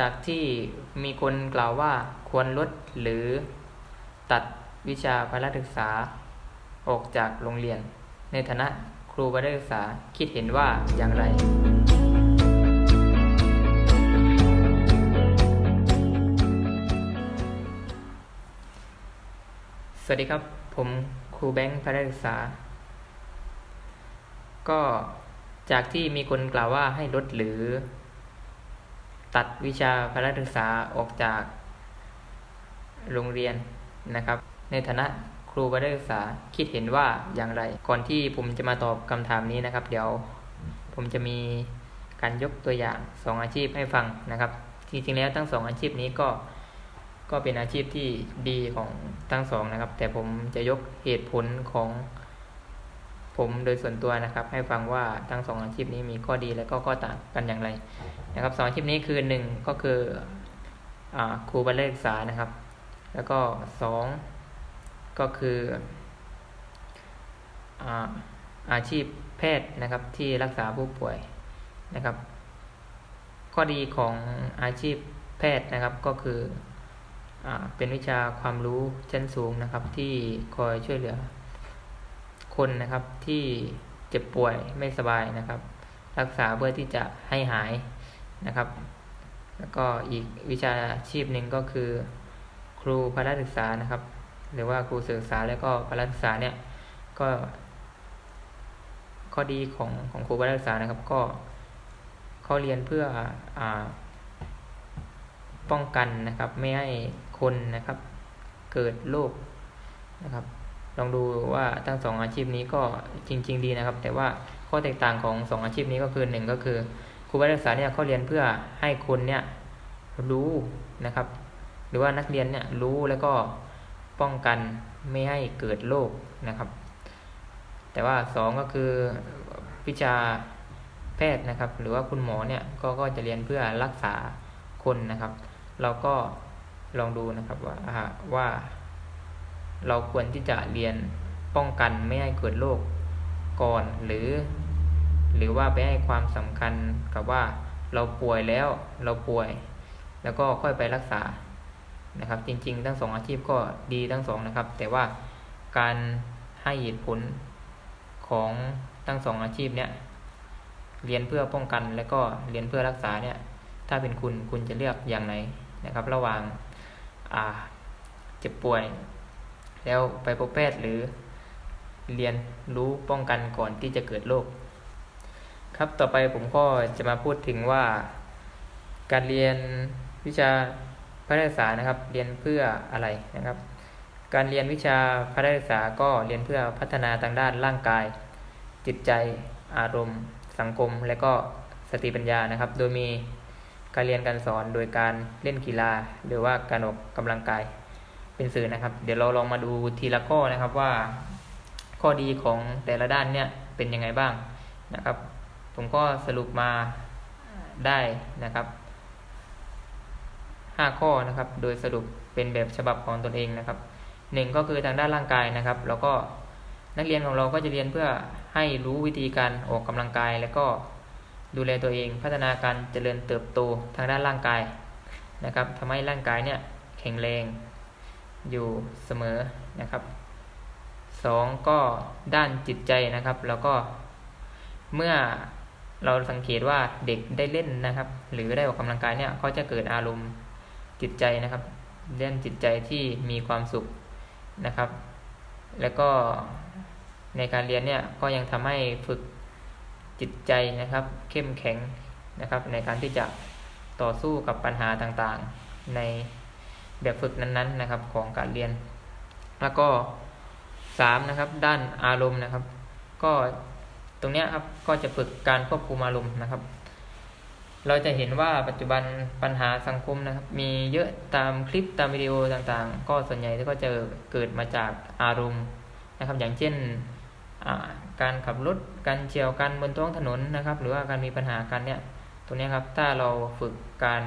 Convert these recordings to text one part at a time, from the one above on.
จากที่มีคนกล่าวว่าควรลดหรือตัดวิชาพละศึกษาออกจากโรงเรียน ในฐานะครูพละศึกษาคิดเห็นว่าอย่างไร สวัสดีครับ ผมครูแบงค์พละศึกษา ก็จากที่มีคนกล่าวว่าให้ลดหรือ ตัดวิชาพละศึกษาออกจากโรงเรียนนะครับ ในฐานะครูพละศึกษาคิดเห็นว่าอย่างไร ก่อนที่ผมจะมาตอบคำถามนี้นะครับ เดี๋ยวผมจะมีการยกตัวอย่างสองอาชีพให้ฟังนะครับจริงๆแล้วทั้งสองอาชีพนี้ก็ก็เป็นอาชีพที่ดีของทั้งสองนะครับ แต่ผมจะยกเหตุผลของ ผมโดยส่วนตัวนะครับ ให้ฟังว่าทั้งสองอาชีพนี้มีข้อดีและก็ข้อต่างกันอย่างไรนะครับสองอาชีพนี้คือหนึ่งก็คืออครูบัลเลศึกษานะครับ แล้วก็สองก็คืออาอาชีพแพทย์นะครับที่รักษาผู้ป่วยนะครับ ข้อดีของอาชีพแพทย์นะครับก็คืออเป็นวิชาความรู้ชั้นสูงนะครับที่คอยช่วยเหลือ คนนะครับที่เจ็บป่วยไม่สบายนะครับ รักษาเพื่อที่จะให้หายนะครับ แล้วก็อีกวิชาชีพหนึ่งก็คือ ครูพละศึกษานะครับ หรือว่าครูศึกษาแล้วก็พละศึกษาเนี่ยก็ ข้อดีของของครูพละศึกษานะครับ ก็เขาเรียนเพื่ออป้องกันนะครับ ไม่ให้คนนะครับ เกิดโรคนะครับ ลองดูว่าทั้งสองอาชีพนี้ก็จริง ๆ ดีนะครับ แต่ว่าข้อแตกต่างของสองอาชีพนี้ก็คือหนึ่งก็คือครูบาศึกษาเนี่ยเขาเรียนเพื่อให้คนเนี่ยรู้นะครับ หรือว่านักเรียนเนี่ยรู้แล้วก็ป้องกันไม่ให้เกิดโรคนะครับ แต่ว่าสองก็คือวิชาแพทย์นะครับ หรือว่าคุณหมอเนี่ยก็ก็จะเรียนเพื่อรักษาคนนะครับ เราก็ลองดูนะครับว่าว่า เราควรที่จะเรียนป้องกันไม่ให้เกิดโรคก่อนหรือ หรือว่าไปให้ความสำคัญกับว่าเราป่วยแล้วเราป่วย แล้วก็ค่อยไปรักษานะครับ จริง ๆ ทั้งสองอาชีพก็ดีทั้งสองนะครับ แต่ว่าการให้เหตุผลของทั้งสองอาชีพเนี่ยเรียนเพื่อป้องกันแล้วก็เรียนเพื่อรักษาเนี่ยถ้าเป็นคุณคุณจะเลือกอย่างไหนนะครับ ระหว่างเจ็บป่วย แล้วไปพบแพทย์หรือเรียนรู้ป้องกันก่อนที่จะเกิดโรคครับต่อไปผมก็จะมาพูดถึงว่า การเรียนวิชาพระศึกษานะครับ เรียนเพื่ออะไรนะครับ การเรียนวิชาพระศึกษาก็เรียนเพื่อพัฒนาทางด้านร่างกาย จิตใจอารมณ์ สังคม และก็สติปัญญานะครับ โดยมีการเรียนการสอนโดยการเล่นกีฬา หรือว่าการออกกำลังกาย เป็นสื่อนะครับ เดี๋ยวเราลองมาดูทีละข้อนะครับว่า ข้อดีของแต่ละด้านเนี่ยเป็นยังไงบ้างนะครับ ผมก็สรุปมาได้นะครับห้าข้อนะครับ โดยสรุปเป็นแบบฉบับของตนเองนะครับหนึ่งก็คือทางด้านร่างกายนะครับ แล้วก็นักเรียนของเราก็จะเรียนเพื่อให้รู้วิธีการออกกำลังกาย แล้วก็ดูแลตัวเอง พัฒนาการเจริญเติบโตทางด้านร่างกายนะครับทำให้ร่างกายเนี่ยแข็งแรง อยู่เสมอนะครับสองก็ด้านจิตใจนะครับ แล้วก็เมื่อเราสังเกตว่าเด็กได้เล่นนะครับ หรือได้ออกกำลังกายเนี่ยเขาจะเกิดอารมณ์จิตใจนะครับ เล่นจิตใจที่มีความสุขนะครับ แล้วก็ในการเรียนเนี่ยก็ยังทำให้ฝึกจิตใจนะครับ เข้มแข็งนะครับ ในการที่จะต่อสู้กับปัญหาต่างๆใน แบบฝึกนั้นๆนะครับของการเรียน แล้วก็สามนะครับด้านอารมณ์นะครับ ก็ตรงนี้ครับก็จะฝึกการควบคุมอารมณ์นะครับ เราจะเห็นว่าปัจจุบันปัญหาสังคมนะครับ มีเยอะตามคลิปตามวิดีโอต่างๆ ก็ส่วนใหญ่ก็จะเกิดมาจากอารมณ์นะครับ อย่างเช่นการขับรถการเฉียวกันบนท้องถนนนะครับ หรือว่าการมีปัญหากันเนี่ยตรงนี้ครับถ้าเราฝึกการ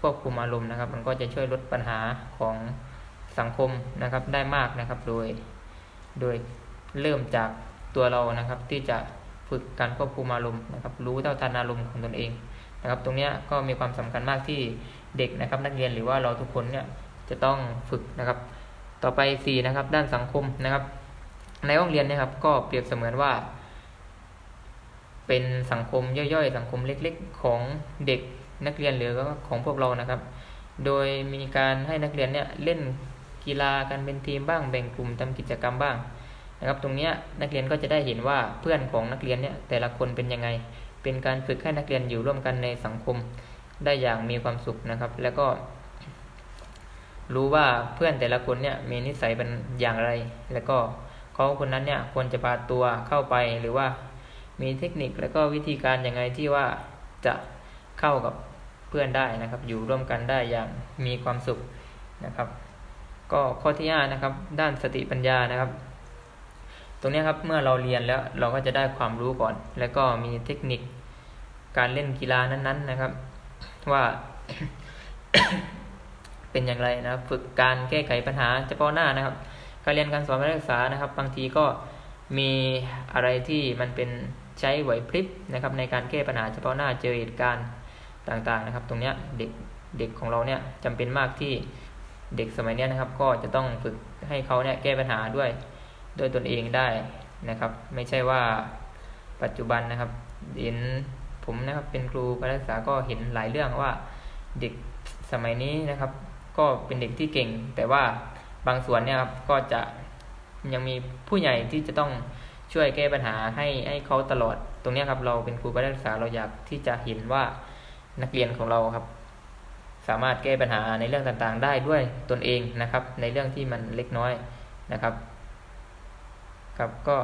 ควบคุมอารมณ์นะครับ มันก็จะช่วยลดปัญหาของสังคมนะครับได้มากนะครับ โดย โดยเริ่มจากตัวเรานะครับ ที่จะฝึกการควบคุมอารมณ์นะครับ รู้เท่าทันอารมณ์ของตนเองนะครับ ตรงนี้ก็มีความสำคัญมากที่เด็กนะครับ นักเรียนหรือว่าเราทุกคนเนี่ยจะต้องฝึกนะครับ ต่อไป 4 นะครับ ด้านสังคมนะครับ ในห้องเรียนนะครับ ก็เปรียบเสมือนว่า เป็นสังคมย่อยๆ สังคมเล็ก ๆ ของเด็ก นักเรียนหรือของพวกเรานะครับ โดยมีการให้นักเรียนเนี่ยเล่นกีฬากันเป็นทีมบ้างแบ่งกลุ่มทำกิจกรรมบ้างนะครับ ตรงนี้นักเรียนก็จะได้เห็นว่าเพื่อนของนักเรียนเนี่ยแต่ละคนเป็นยังไง เป็นการฝึกให้นักเรียนอยู่ร่วมกันในสังคมได้อย่างมีความสุขนะครับ แล้วก็ รู้ว่าเพื่อนแต่ละคนเนี่ยมีนิสัยเป็นอย่างไร แล้วก็เขาคนนั้นเนี่ยควรจะพาตัวเข้าไปหรือว่ามีเทคนิคแล้วก็วิธีการยังไงที่ว่าจะเข้ากับ เพื่อนได้นะครับ อยู่ร่วมกันได้อย่างมีความสุขนะครับ ก็ข้อที่ห้านะครับ ด้านสติปัญญานะครับ ตรงนี้ครับเมื่อเราเรียนแล้วเราก็จะได้ความรู้ก่อน แล้วก็มีเทคนิคการเล่นกีฬานั้นๆนะครับ ว่าเป็นอย่างไรนะครับ ฝึกการแก้ไขปัญหาเฉพาะหน้านะครับ การเรียนการสอนการศึกษานะครับ บางทีก็มีอะไรที่มันเป็นใช้ไหวพริบนะครับ ในการแก้ปัญหาเฉพาะหน้าเจอเหตุการณ์ ต่างๆนะครับ ตรงเนี้ยเด็กเด็กของเราเนี่ยจำเป็นมากที่เด็กสมัยนี้นะครับ ก็จะต้องฝึกให้เขาเนี่ยแก้ปัญหาด้วยด้วยตนเองได้นะครับ ไม่ใช่ว่าปัจจุบันนะครับ เห็นผมนะครับเป็นครูการศึกษาก็เห็นหลายเรื่องว่าเด็กสมัยนี้นะครับ ก็เป็นเด็กที่เก่ง แต่ว่าบางส่วนเนี่ยครับก็จะยังมีผู้ใหญ่ที่จะต้องช่วยแก้ปัญหาให้ให้เขาตลอด ตรงนี้ครับเราเป็นครูการศึกษาเราอยากที่จะเห็นว่า นักเรียนของเราครับ สามารถแก้ปัญหาในเรื่องต่างๆ ได้ด้วยตนเองนะครับ ในเรื่องที่มันเล็กน้อยนะครับ ครับก็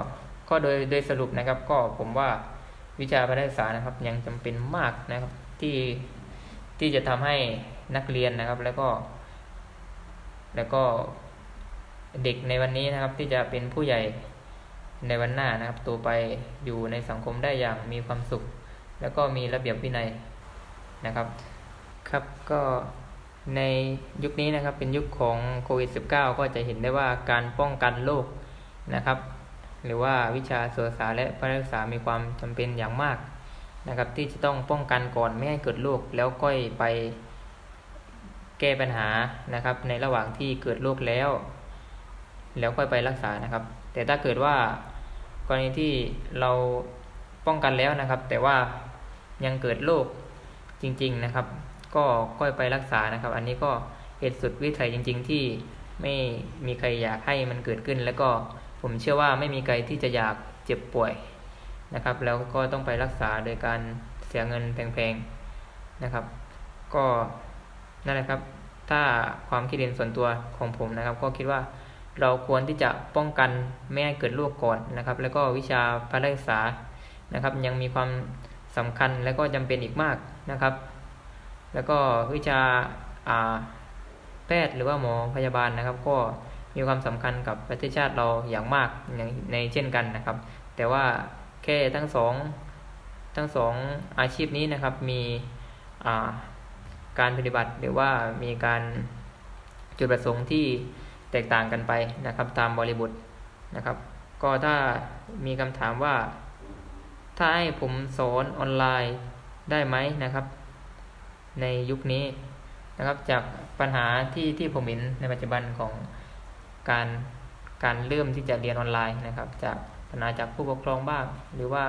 ก็โดยโดยสรุปนะครับ ก็ผมว่าวิชาการศึกษานะครับ ยังจำเป็นมากนะครับที่ที่จะทำให้นักเรียนนะครับ แล้วก็ แล้วก็เด็กในวันนี้นะครับ ที่จะเป็นผู้ใหญ่ในวันหน้านะครับตัวไปอยู่ในสังคมได้อย่างมีความสุข แล้วก็มีระเบียบวินัย นะครับ ครับก็ในยุคนี้นะครับเป็นยุคของโควิด -19 ก็จะเห็นได้ว่าการป้องกันโรคนะครับ หรือว่าวิชาสุขศึกษาและพศึกษามีความจำเป็นอย่างมากนะครับ ที่จะต้องป้องกันก่อนไม่ให้เกิดโรคแล้วก็ไปแก้ปัญหานะครับ ในระหว่างที่เกิดโรคแล้ว แล้วค่อยไปรักษานะครับ แต่ถ้าเกิดว่ากรณีที่เราป้องกันแล้วนะครับ แต่ว่ายังเกิดโรค จริง ๆนะครับ ก็ค่อยไปรักษานะครับ อันนี้ก็เหตุสุดวิสัยจริง ๆ ที่ไม่มีใครอยากให้มันเกิดขึ้น แล้วก็ผมเชื่อว่าไม่มีใครที่จะอยากเจ็บป่วยนะครับ แล้วก็ต้องไปรักษาโดยการเสียเงินแพงๆนะครับ ก็นั่นแหละครับ ถ้าความคิดเห็นส่วนตัวของผมนะครับ ก็คิดว่าเราควรที่จะป้องกันไม่ให้เกิดโรคก่อนนะครับ แล้วก็วิชาการศึกษานะครับ ยังมีความ สำคัญและก็จำเป็นอีกมากนะครับ แล้วก็วิชาแพทย์หรือว่าหมอพยาบาลนะครับ ก็มีความสำคัญกับประเทศชาติเราอย่างมากาในเช่นกันนะครับ แต่ว่าแค่ทั้งสองทั้งสองอาชีพนี้นะครับมีการปฏิบัติหรือว่ามีการจุดประสงค์ที่แตกต่างกันไปนะครับ ตามบริบทนะครับ ก็ถ้ามีคำถามว่า ถ้าให้ผมสอนออนไลน์ได้ไหมนะครับ ในยุคนี้นะครับจากปัญหาที่ที่ผมเห็นในปัจจุบันของการการเริ่มที่จะเรียนออนไลน์นะครับ จากปัญหาจากผู้ปกครองบ้าง หรือว่า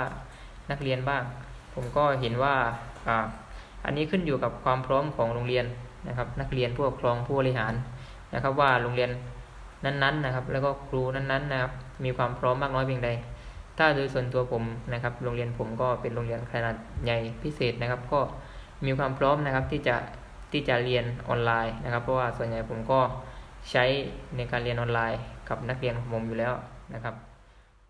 นักเรียนบ้าง ผมก็เห็นว่าอ่าอันนี้ขึ้นอยู่กับความพร้อมของโรงเรียนนะครับ นักเรียนผู้ปกครองผู้บริหารนะครับ ว่าโรงเรียนนั้นๆนะครับ แล้วก็ครูนั้นๆนะครับ มีความพร้อมมากน้อยเพียงใด ถ้าโดยส่วนตัวผมนะครับ โรงเรียนผมก็เป็นโรงเรียนขนาดใหญ่พิเศษนะครับ ก็มีความพร้อมนะครับที่จะที่จะเรียนออนไลน์นะครับ เพราะว่าส่วนใหญ่ผมก็ใช้ในการเรียนออนไลน์ กับนักเรียนของผมอยู่แล้วนะครับ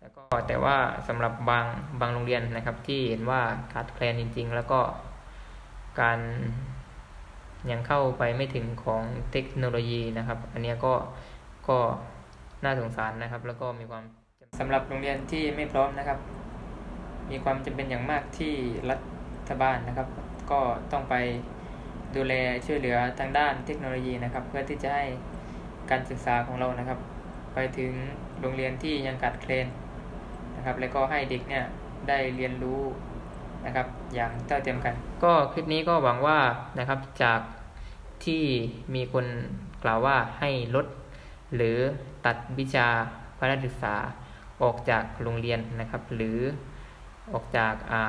แล้วก็แต่ว่าสำหรับบางบางโรงเรียนนะครับ ที่เห็นว่าขาดแคลนจริง ๆ แล้วก็การยังเข้าไปไม่ถึงของเทคโนโลยีนะครับ อันนี้ก็ก็น่าสงสารนะครับ แล้วก็มีความ สำหรับโรงเรียนที่ไม่พร้อมนะครับ มีความจำเป็นอย่างมากที่รัฐบาลนะครับ ก็ต้องไปดูแลช่วยเหลือทางด้านเทคโนโลยีนะครับ เพื่อที่จะให้การศึกษาของเรานะครับ ไปถึงโรงเรียนที่ยังขาดแคลนนะครับ แล้วก็ให้เด็กเนี่ยได้เรียนรู้นะครับ อย่างเท่าเทียมกัน ก็คลิปนี้ก็หวังว่านะครับจากที่มีคนกล่าวว่าให้ลดหรือตัดวิชาพระศึกษา ออกจากโรงเรียนนะครับ หรือออกจากา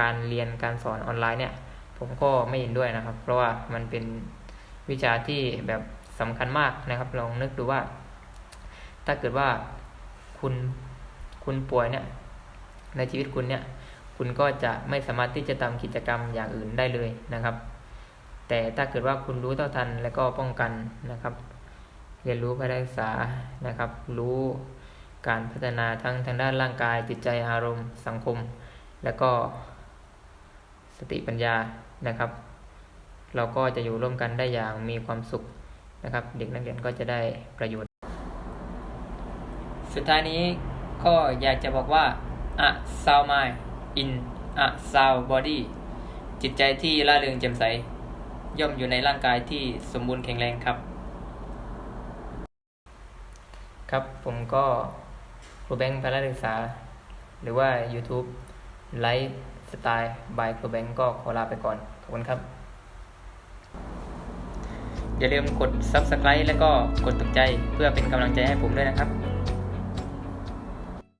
การเรียนการสอนออนไลน์เนี่ย ผมก็ไม่เห็นด้วยนะครับ เพราะว่ามันเป็นวิชาที่แบบสำคัญมากนะครับ ลองนึกดูว่า ถ้าเกิดว่าคุณคุณป่วยเนี่ยในชีวิตคุณเนี่ย คุณก็จะไม่สามารถที่จะทำกิจกรรมอย่างอื่นได้เลยนะครับ แต่ถ้าเกิดว่าคุณรู้เท่าทันและก็ป้องกันนะครับ เรียนรู้การศึกษานะครับ รู้ การพัฒนาทั้งทางด้านร่างกายจิตใจอารมณ์สังคม และก็สติปัญญานะครับ เราก็จะอยู่ร่วมกันได้อย่างมีความสุขนะครับ เด็กนักเรียนก็จะได้ประโยชน์ สุดท้ายนี้ก็อยากจะบอกว่า a sound mind in a sound body จิตใจที่ร่าเริงแจ่มใส ย่อมอยู่ในร่างกายที่สมบูรณ์แข็งแรงครับ ครับผมก็ รูแบงค์พละศึกษา หรือว่า YouTube ไลฟ์สไตล์บายครูแบงค์ก็ขอลาไปก่อน ขอบคุณครับ อย่าลืมกด Subscribe แล้วก็กดถูกใจเพื่อเป็นกำลังใจให้ผมด้วยนะครับ